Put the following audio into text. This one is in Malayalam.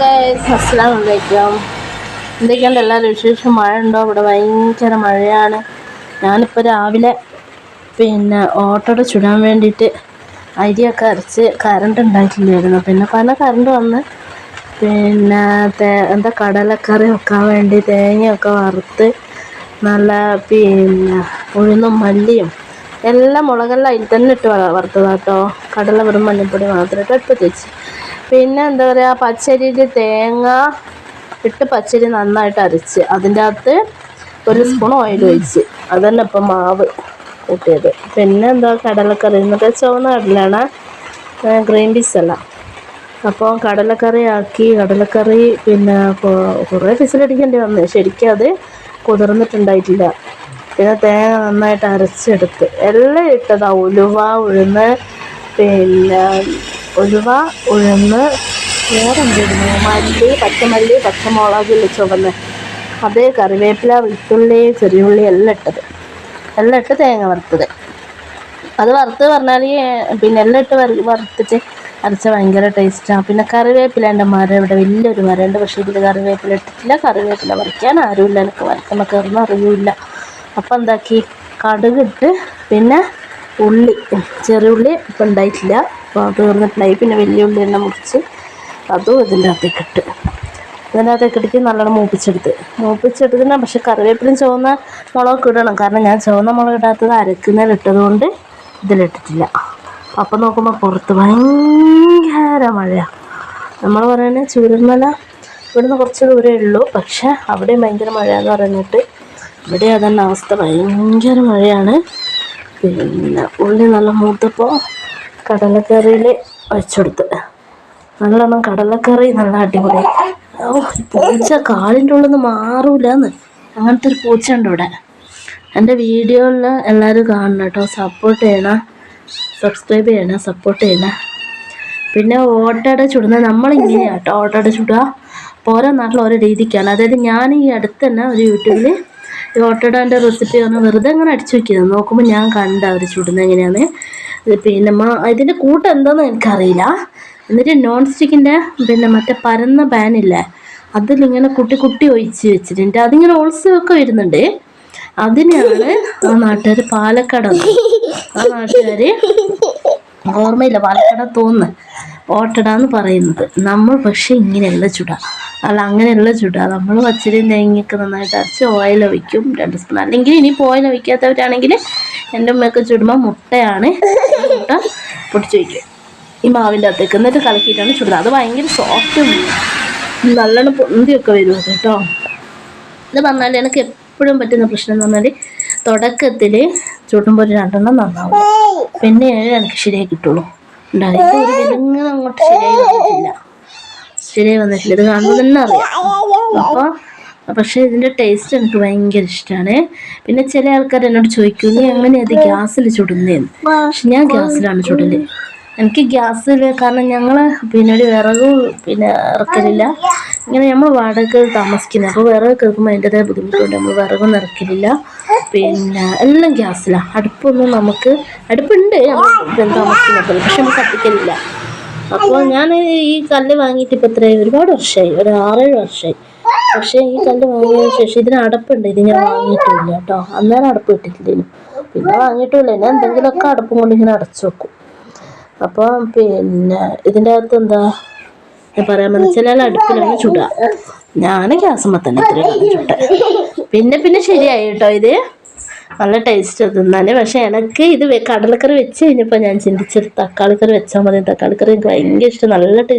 ഗൈസ് അസ്സലാമു അലൈക്കും എന്തൊക്കെയുണ്ട് എല്ലാവരും വിശേഷം? മഴ ഉണ്ടോ ഇവിടെ ഭയങ്കര മഴയാണ്. ഞാനിപ്പോൾ രാവിലെ പിന്നെ ഓട്ടോടെ ചുടാൻ വേണ്ടിയിട്ട് അരിയൊക്കെ അരച്ച് കറണ്ട് ഉണ്ടായിട്ടില്ലായിരുന്നു പിന്നെ പല കറണ്ട് വന്ന് പിന്നെ തേ എന്താ കടലക്കറി വെക്കാൻ വേണ്ടി തേങ്ങയൊക്കെ വറുത്ത് നല്ല പിന്നെ ഉഴുന്നും മല്ലിയും എല്ലാം മുളകെല്ലാം അതിൽ തന്നെ ഇട്ട് വറുത്തതാട്ടോ. കടല വെറും മഞ്ഞൾപ്പൊടി മാത്രം ഇട്ട് അടുപ്പത്ത് വെച്ച്. പിന്നെ എന്താ പറയുക പച്ചരിയിൽ തേങ്ങ ഇട്ട് പച്ചരി നന്നായിട്ട് അരച്ച്. അതിന്റെ അകത്ത് ഒരു സ്പൂൺ ഓയിൽ ഒഴിച്ച്. അതന്നെ ഇപ്പം മാവ് കൂട്ടിയത്. പിന്നെ എന്താ കടലക്കറി? ഇന്നത്തെ ചുവന്ന കടലാണ് ഗ്രീൻ പീസ് അല്ല. അപ്പോൾ കടലക്കറി ആക്കി കടലക്കറി പിന്നെ കുറേ ഫിസിലടിക്കേണ്ടി വന്നു. ശരിക്കും അത് കുതിർന്നിട്ടുണ്ടായിട്ടില്ല. പിന്നെ തേങ്ങ നന്നായിട്ട് അരച്ചെടുത്ത്. എല്ലാം ഇട്ടതാ ഉലുവ ഉഴുന്ന് പിന്നെ ഉലുവ ഉഴുന്ന് വേറെ എന്തിരുന്നു മല്ലി പച്ചമല്ലി പച്ചമുളക് ചുവന്ന്. അതേ കറിവേപ്പില വെളുത്തുള്ളി ചെറിയുള്ളി എല്ലാം ഇട്ടത്. എല്ലാം ഇട്ട് തേങ്ങ വറുത്തത്. അത് വറുത്ത് പറഞ്ഞാൽ പിന്നെ എല്ലാം ഇട്ട് വറു- വറുത്തിട്ട് അരച്ച ഭയങ്കര ടേസ്റ്റാണ് പിന്നെ കറിവേപ്പില എന്റെ മരം ഇവിടെ വലിയൊരു മരമുണ്ട്. പക്ഷേ ഇതിൽ കറിവേപ്പില ഇട്ടിട്ടില്ല. കറിവേപ്പില വറിക്കാൻ ആരുമില്ല. എനിക്ക് വരക്കുമ്പോൾ കയറുന്ന അറിയില്ല. അപ്പം എന്താക്കി? കടുകിട്ട് പിന്നെ ഉള്ളി ചെറിയ ഉള്ളി ഇപ്പം ഉണ്ടായിട്ടില്ല. അപ്പോൾ അത് തീർന്നിട്ടുണ്ടായി പിന്നെ വലിയ ഉള്ളി എണ്ണ മുറിച്ച് അതും ഇതിന്റെ അകത്തേക്ക് ഇട്ട്. ഇതിന്റെ അകത്തേക്ക് ഇട്ടിട്ട് നല്ലോണം മൂപ്പിച്ചെടുത്ത്. മൂപ്പിച്ചെടുത്തിന് പക്ഷെ കറിവേപ്പിലും ചുവന്ന മുളക് ഇടണം. കാരണം ഞാൻ ചുവന്ന മുളക് ഇടാത്തത് അരക്കുന്നതിൽ ഇട്ടത് കൊണ്ട് ഇതിലിട്ടിട്ടില്ല. അപ്പം നോക്കുമ്പോൾ പുറത്ത് ഭയങ്കര മഴയാണ് നമ്മൾ പറയുന്നത് ചൂരൽമല ഇവിടുന്ന് കുറച്ച് ദൂരമേ ഉള്ളൂ. പക്ഷെ അവിടെ ഭയങ്കര മഴയെന്ന് പറഞ്ഞിട്ട് ഇവിടെ അതന്നെ അവസ്ഥ. ഭയങ്കര മഴയാണ്. പിന്നെ ഉള്ളി നല്ല മൂത്തപ്പോൾ കടലക്കറിയിൽ വെച്ചെടുത്ത്. നല്ലോണം കടലക്കറി നല്ല അടിപൊളി. ഓ പൂച്ച കാലിന്റെ ഉള്ളിൽ നിന്ന് മാറൂലെന്ന്. അങ്ങനത്തെ ഒരു പൂച്ച ഉണ്ട് ഇവിടെ എന്റെ വീഡിയോയിൽ എല്ലാവരും കാണണം കേട്ടോ. സപ്പോർട്ട് ചെയ്യണം. സബ്സ്ക്രൈബ് ചെയ്യണം. സപ്പോർട്ട് ചെയ്യണം. പിന്നെ ഓട്ടയുടെ ചുടുന്ന നമ്മളിങ്ങനെയാണ് കേട്ടോ. ഓട്ടയുടെ ചുടുക. അപ്പോൾ ഓരോ നാട്ടിൽ ഓരോ രീതിക്കാണ്. അതായത് ഞാൻ ഈ അടുത്ത് തന്നെ ഒരു യൂട്യൂബിൽ ഈ ഓട്ടയുടെ റെസിപ്പി ഒന്ന് വെറുതെ അങ്ങനെ അടിച്ചു നോക്കിയത് നോക്കുമ്പോൾ ഞാൻ കണ്ട അവർ ചുടുന്നത് പിന്നെ ഇതിന്റെ കൂട്ട് എന്താണെന്ന് എനിക്കറിയില്ല. എന്നിട്ട് നോൺ സ്റ്റിക്കിന്റെ പിന്നെ മറ്റേ പരന്ന പാനില്ലേ അതിലിങ്ങനെ കുട്ടി കുട്ടി ഒഴിച്ച് വെച്ചിട്ടുണ്ട്. അതിങ്ങനെ ഉത്സവമൊക്കെ വരുന്നുണ്ട്. അതിനെയാണ് ആ നാട്ടുകാർ പാലക്കാട് ആ നാട്ടുകാർ ഓർമ്മയില്ല പാലക്കാട് തോന്നുന്നു. ഓട്ടടാന്ന് പറയുന്നത്. നമ്മൾ പക്ഷേ ഇങ്ങനെയുള്ള ചുട. അല്ല അങ്ങനെയുള്ള ചുട. നമ്മൾ പച്ചരി തേങ്ങയൊക്കെ നന്നായിട്ട് അരച്ച് ഓയിൽ ഒഴിക്കും. രണ്ട് സ്പൂൺ. അല്ലെങ്കിൽ ഇനി ഓയിൽ ഒഴിക്കാത്തവരാണെങ്കിൽ എന്റെ ഉമ്മയൊക്കെ ചുടുമ്പോൾ മുട്ടയാണ്. മുട്ട പൊട്ടിച്ച് വയ്ക്കും. ഈ മാവിന്റെ അകത്തേക്ക്. എന്നിട്ട് കലക്കിയിട്ടാണ് ചുടുന്നത്. അത് ഭയങ്കര സോഫ്റ്റും നല്ലോണം പൊന്തിയൊക്കെ വരും അത് കേട്ടോ. ഇത് പറഞ്ഞാൽ എനിക്ക് എപ്പോഴും പറ്റുന്ന പ്രശ്നം എന്ന് പറഞ്ഞാൽ തുടക്കത്തിൽ ചുടുമ്പോൾ ഒരു രണ്ടെണ്ണം നന്നാവും. പിന്നെ എനിക്ക് ശരിയായി കിട്ടുള്ളൂ. അങ്ങോട്ട് ശരിയായി വന്നിട്ടില്ല. ശരിയായി വന്നിട്ടില്ല. ഇത് കാണുമ്പോൾ തന്നെ അറിയാം. അപ്പോൾ പക്ഷേ ഇതിന്റെ ടേസ്റ്റ് എനിക്ക് ഭയങ്കര ഇഷ്ടമാണ് പിന്നെ ചില ആൾക്കാർ എന്നോട് ചോദിക്കും നീ എങ്ങനെയാണ് ഇത് ഗ്യാസിൽ ചുടുന്നതെന്ന് പക്ഷെ ഞാൻ ഗ്യാസിലാണ് ചുടൽ. എനിക്ക് ഗ്യാസിൽ കാരണം ഞങ്ങൾ പിന്നെ ഒരു വിറക് പിന്നെ ഇറക്കലില്ല. ഇങ്ങനെ നമ്മൾ വാടക താമസിക്കുന്നത് അപ്പോൾ വിറക് കേൾക്കുമ്പോൾ അതിന്റെതായ ബുദ്ധിമുട്ടുണ്ട്. നമ്മൾ വിറകൊന്നും ഇറക്കലില്ല. പിന്നെ എല്ലാം ഗ്യാസിലാണ് അടുപ്പൊന്നും നമുക്ക് അടുപ്പുണ്ട്. നമ്മൾ താമസിക്കുന്നത് പക്ഷെ നമുക്ക് കത്തിക്കലില്ല. അപ്പോൾ ഞാൻ ഈ കല്ല് വാങ്ങിയിട്ട് ഇപ്പോൾ എത്രയായി? ഒരുപാട് വർഷമായി. ഒരു ആറേഴ് വർഷമായി. പക്ഷേ ഈ കല്ല് വാങ്ങിയതിന് ശേഷം ഇതിന് അടപ്പുണ്ട്. ഇത് ഞാൻ വാങ്ങിയിട്ടില്ല കേട്ടോ. അന്നേരം അടപ്പ് കിട്ടിയിട്ടില്ല പിന്നെ വാങ്ങിയിട്ടില്ല ഞാൻ എന്തെങ്കിലുമൊക്കെ അടപ്പും കൊണ്ട് ഇങ്ങനെ അടച്ചു വെക്കും. അപ്പോൾ പിന്നെ ഇതിന്റെ അകത്ത് എന്താ ഞാൻ പറയാൻ മനസ്സിലായാലും അടുപ്പിലാണ് ചുടുക. ഞാൻ ഗ്യാസുമ്പോൾ തന്നെ ഇത്ര ചുട്ട. പിന്നെ പിന്നെ ശരിയായി കേട്ടോ ഇത്. നല്ല ടേസ്റ്റ് തിന്നാൻ പക്ഷെ എനിക്ക് ഇത് കടലക്കറി വെച്ച് കഴിഞ്ഞപ്പോൾ ഞാൻ ചിന്തിച്ചത് തക്കാളിക്കറി വെച്ചാൽ മതി തക്കാളിക്കറി എനിക്ക് ഭയങ്കര ഇഷ്ടം. നല്ല ടേസ്റ്റ്